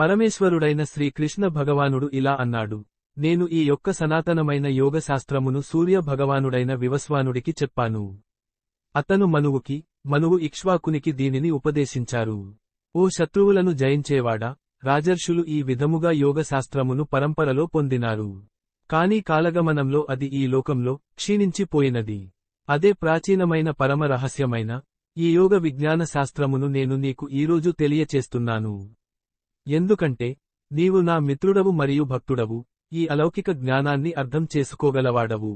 పరమేశ్వరుడైన శ్రీకృష్ణ భగవానుడు ఇలా అన్నాడు. నేను ఈ యొక్క సనాతనమైన యోగశాస్త్రమును సూర్య భగవానుడైన వివస్వానుడికి చెప్పాను. అతను మనువుకి మనువు ఇక్ష్వాకునికి దీనిని ఉపదేశించారు. ఓ శత్రువులను జయించేవాడా? రాజర్షులు ఈ విధముగా యోగశాస్త్రమును పరంపరలో పొందినారు. కాని కాలగమనంలో అది ఈ లోకంలో క్షీణించిపోయినది అదే ప్రాచీనమైన పరమ రహస్యమైన ఈ యోగ విజ్ఞాన శాస్త్రమును నేను నీకు ఈరోజు తెలియచేస్తున్నాను. ఎందుకంటే నీవు నా మిత్రుడవు మరియు భక్తుడవు ఈ అలౌకిక జ్ఞానాన్ని అర్థం చేసుకోగలవాడవు.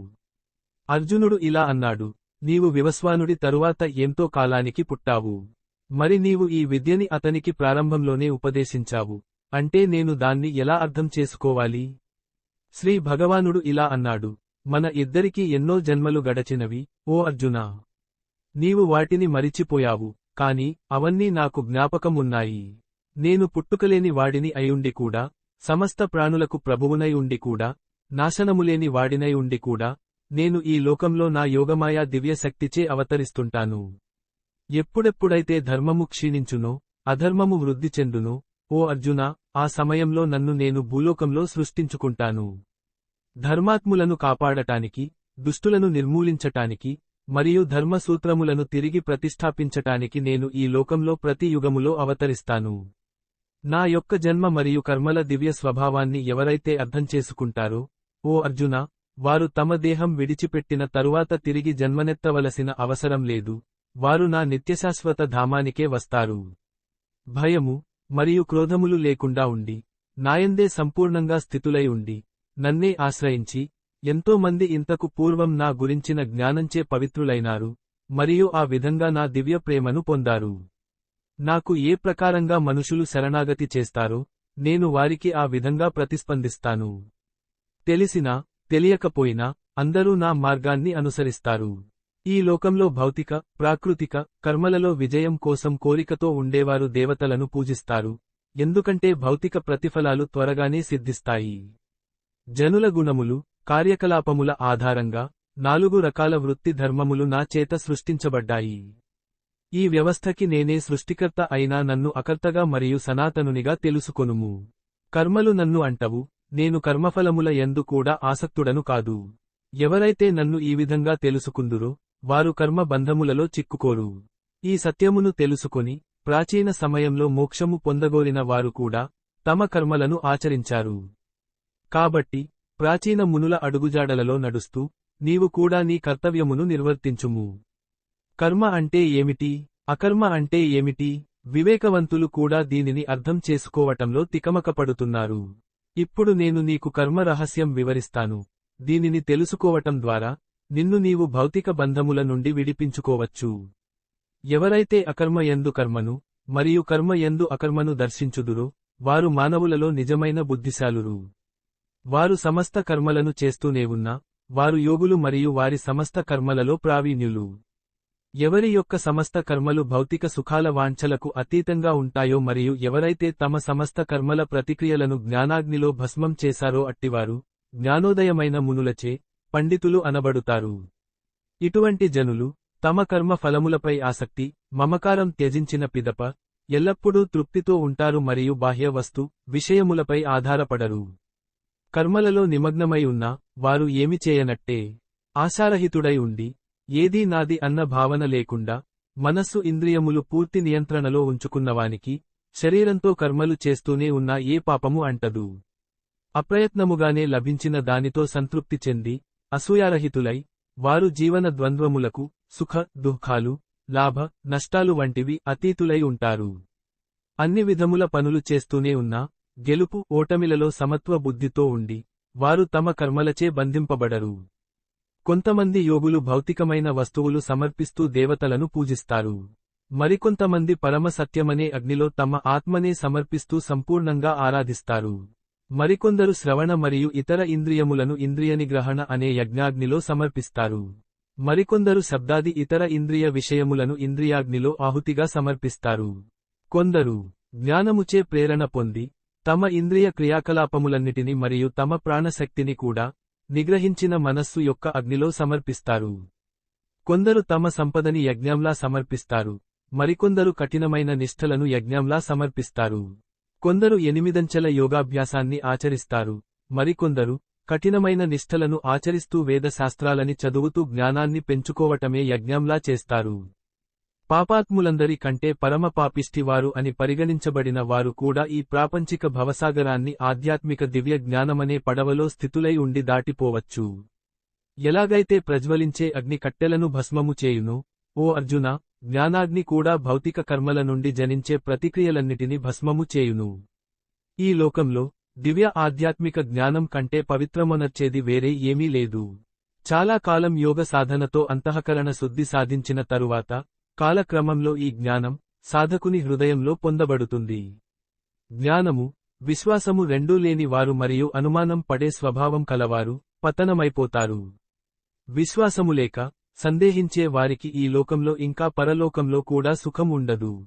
అర్జునుడు ఇలా అన్నాడు నీవు వివస్వానుడి తరువాత ఎంతో కాలానికి పుట్టావు. మరి నీవు ఈ విద్యని అతనికి ప్రారంభంలోనే ఉపదేశించావు అంటే నేను దాన్ని ఎలా అర్థం చేసుకోవాలి? శ్రీ భగవానుడు ఇలా అన్నాడు మన ఇద్దరికీ ఎన్నో జన్మలు గడచినవి ఓ అర్జునా! నీవు వాటిని మరిచిపోయావు కాని అవన్నీ నాకు జ్ఞాపకం ఉన్నాయి నేను పుట్టుకలేని వాడిని అయుండి కూడా సమస్త ప్రాణులకు ప్రభువునై ఉండి కూడా నాశనములేని వాడినై ఉండి కూడా నేను ఈ లోకంలో నా యోగమాయా దివ్యశక్తిచే అవతరిస్తుంటాను. ఎప్పుడెప్పుడైతే ధర్మము క్షీణించునో అధర్మము వృద్ధి చెందునో ఓ అర్జున ఆ సమయంలో నన్ను నేను భూలోకంలో సృష్టించుకుంటాను. ధర్మాత్ములను కాపాడటానికి దుష్టులను నిర్మూలించటానికి మరియు ధర్మసూత్రములను తిరిగి ప్రతిష్ఠాపించటానికి నేను ఈ లోకంలో ప్రతి యుగములో అవతరిస్తాను. నా యొక్క జన్మ మరియు కర్మల దివ్య స్వభావాన్ని ఎవరైతే అర్థం చేసుకుంటారో ఓ అర్జున వారు తమ దేహం విడిచిపెట్టిన తరువాత తిరిగి జన్మనెత్తవలసిన అవసరం లేదు. వారు నా నిత్యశాశ్వత ధామానికే వస్తారు. భయము మరియు క్రోధములు లేకుండా ఉండి నాయందే సంపూర్ణంగా స్థితులై ఉండి నన్నే ఆశ్రయించి ఎంతో మంది ఇంతకు పూర్వం నా గురించిన జ్ఞానంచే పవిత్రులైనారు మరియు ఆ విధంగా నా దివ్య ప్రేమను పొందారు. నాకు ఏ ప్రకారంగా మనుషులు శరణాగతి చేస్తారో నేను వారికి ఆ విధంగా ప్రతిస్పందిస్తాను. తెలిసినా తెలియకపోయినా అందరూ నా మార్గాన్ని అనుసరిస్తారు. ఈ లోకంలో భౌతిక ప్రాకృతిక కర్మలలో విజయం కోసం కోరికతో ఉండేవారు దేవతలను పూజిస్తారు. ఎందుకంటే భౌతిక ప్రతిఫలాలు త్వరగానే సిద్ధిస్తాయి. జనుల గుణములు కార్యకలాపముల ఆధారంగా నాలుగు రకాల వృత్తి ధర్మములు నా చేత సృష్టించబడ్డాయి. ఈ వ్యవస్థకి నేనే సృష్టికర్త అయినా నన్ను అకర్తగా మరియు సనాతనునిగా తెలుసుకొనుము. కర్మలు నన్ను అంటవు నేను కర్మఫలముల ఎందు కూడా ఆసక్తుడను కాదు. ఎవరైతే నన్ను ఈ విధంగా తెలుసుకుందురో వారు కర్మ బంధములలో చిక్కుకోరు. ఈ సత్యమును తెలుసుకొని ప్రాచీన సమయంలో మోక్షము పొందగోరిన వారు కూడా తమ కర్మలను ఆచరించారు. కాబట్టి ప్రాచీన మునుల అడుగుజాడలలో నడుస్తూ నీవు కూడా నీ కర్తవ్యమును నిర్వర్తించుము. కర్మ అంటే ఏమిటి? అకర్మ అంటే ఏమిటి? వివేకవంతులు కూడా దీనిని అర్థం చేసుకోవటంలో తికమకపడుతున్నారు. ఇప్పుడు నేను నీకు కర్మ రహస్యం వివరిస్తాను. దీనిని తెలుసుకోవటం ద్వారా నిన్ను నీవు భౌతిక బంధముల నుండి విడిపించుకోవచ్చు. ఎవరైతే అకర్మ ఎందు కర్మను మరియు కర్మ ఎందు అకర్మను దర్శించుదురో వారు మానవులలో నిజమైన బుద్ధిశాలురు. వారు సమస్త కర్మలను చేస్తూనే ఉన్నా వారు యోగులు మరియు వారి సమస్త కర్మలలో ప్రావీణ్యులు. ఎవరి యొక్క సమస్త కర్మలు భౌతిక సుఖాల వాంఛలకు అతీతంగా ఉంటాయో మరియు ఎవరైతే తమ సమస్త కర్మల ప్రతిక్రియలను జ్ఞానాగ్నిలో భస్మం చేశారో అట్టివారు జ్ఞానోదయమైన మునులచే పండితులు అనబడుతారు. ఇటువంటి జనులు తమ కర్మ ఫలములపై ఆసక్తి మమకారం త్యజించిన పిదప ఎల్లప్పుడూ తృప్తితో ఉంటారు మరియు బాహ్య వస్తు విషయములపై ఆధారపడరు. కర్మలలో నిమగ్నమై ఉన్నా వారు ఏమి చేయనట్టే? ఆశారహితుడై ఉండి ఏదీ నాది అన్న భావన లేకుండా మనస్సు ఇంద్రియములు పూర్తి నియంత్రణలో ఉంచుకున్నవానికి శరీరంతో కర్మలు చేస్తూనే ఉన్న ఏ పాపము అంటదు. అప్రయత్నముగానే లభించిన దానితో సంతృప్తి చెంది అసూయారహితులై వారు జీవన ద్వంద్వములకు సుఖ దుఃఖాలు లాభ నష్టాలు వంటివి అతీతులై ఉంటారు. అన్ని విధముల పనులు చేస్తూనే ఉన్నా గెలుపు ఓటమిలలో సమత్వ బుద్ధితో ఉండి వారు తమ కర్మలచే బంధింపబడరు. కొంతమంది యోగులు భౌతికమైన వస్తువులు సమర్పిస్తూ దేవతలను పూజిస్తారు. మరికొంతమంది పరమ సత్యమనే అగ్నిలో తమ ఆత్మనే సమర్పిస్తూ సంపూర్ణంగా ఆరాధిస్తారు. మరికొందరు శ్రవణ మరియు ఇతర ఇంద్రియములను ఇంద్రియ నిగ్రహణ అనే యజ్ఞాగ్నిలో సమర్పిస్తారు. మరికొందరు శబ్దాది ఇతర ఇంద్రియ విషయములను ఇంద్రియాగ్నిలో ఆహుతిగా సమర్పిస్తారు. కొందరు జ్ఞానముచే ప్రేరణ పొంది తమ ఇంద్రియ క్రియాకలాపములన్నిటిని మరియు తమ ప్రాణశక్తిని కూడా నిగ్రహించిన మనస్సు యొక్క అగ్నిలో సమర్పిస్తారు. కొందరు తమ సంపదని యజ్ఞంలా సమర్పిస్తారు. మరికొందరు కఠినమైన నిష్ఠలను యజ్ఞంలా సమర్పిస్తారు. కొందరు ఎనిమిదంచెల యోగాభ్యాసాన్ని ఆచరిస్తారు. మరికొందరు కఠినమైన నిష్ఠలను ఆచరిస్తూ వేదశాస్త్రాలని చదువుతూ జ్ఞానాన్ని పెంచుకోవటమే యజ్ఞంలా చేస్తారు. పాపాత్ములందరి కంటే పరమ పాపిష్టివారు అని పరిగణించబడిన వారు కూడా ఈ ప్రాపంచిక భవసాగరాన్ని ఆధ్యాత్మిక దివ్య జ్ఞానమనే పడవలో స్థితులై ఉండి దాటిపోవచ్చు. ఎలాగైతే ప్రజ్వలించే అగ్ని కట్టెలను భస్మము చేయును ఓ అర్జున జ్ఞానాగ్ని కూడా భౌతిక కర్మల నుండి జనించే ప్రతిక్రియలన్నిటిని భస్మము చేయును. ఈ లోకంలో దివ్య ఆధ్యాత్మిక జ్ఞానం కంటే పవిత్రమొనర్చేది వేరే ఏమీ లేదు. చాలా కాలం యోగ సాధనతో అంతఃకరణ శుద్ధి సాధించిన తరువాత కాలక్రమంలో ఈ జ్ఞానం సాధకుని హృదయంలో పొందబడుతుంది. జ్ఞానము విశ్వాసము రెండూ లేని వారు మరియు అనుమానం పడే స్వభావం కలవారు పతనమైపోతారు. విశ్వాసము లేక సందేహించే వారికి ఈ లోకంలో ఇంకా పరలోకంలో కూడా సుఖం ఉండదు.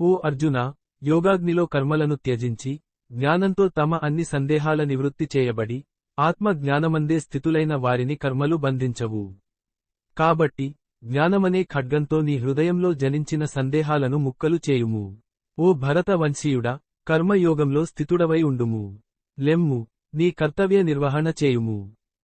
ఓ అర్జున యోగాగ్నిలో కర్మలను త్యజించి జ్ఞానంతో తమ అన్ని సందేహాల నివృత్తి చేయబడి ఆత్మ జ్ఞానమందే స్థితులైన వారిని కర్మలు బంధించవు. కాబట్టి జ్ఞానమనే ఖడ్గంతో నీ హృదయంలో జనించిన సందేహాలను ముక్కలు చేయుము. ఓ భరత వంశీయుడా కర్మయోగంలో స్థితుడవై ఉండుము. లెమ్ము నీ కర్తవ్య నిర్వహణ చేయుము.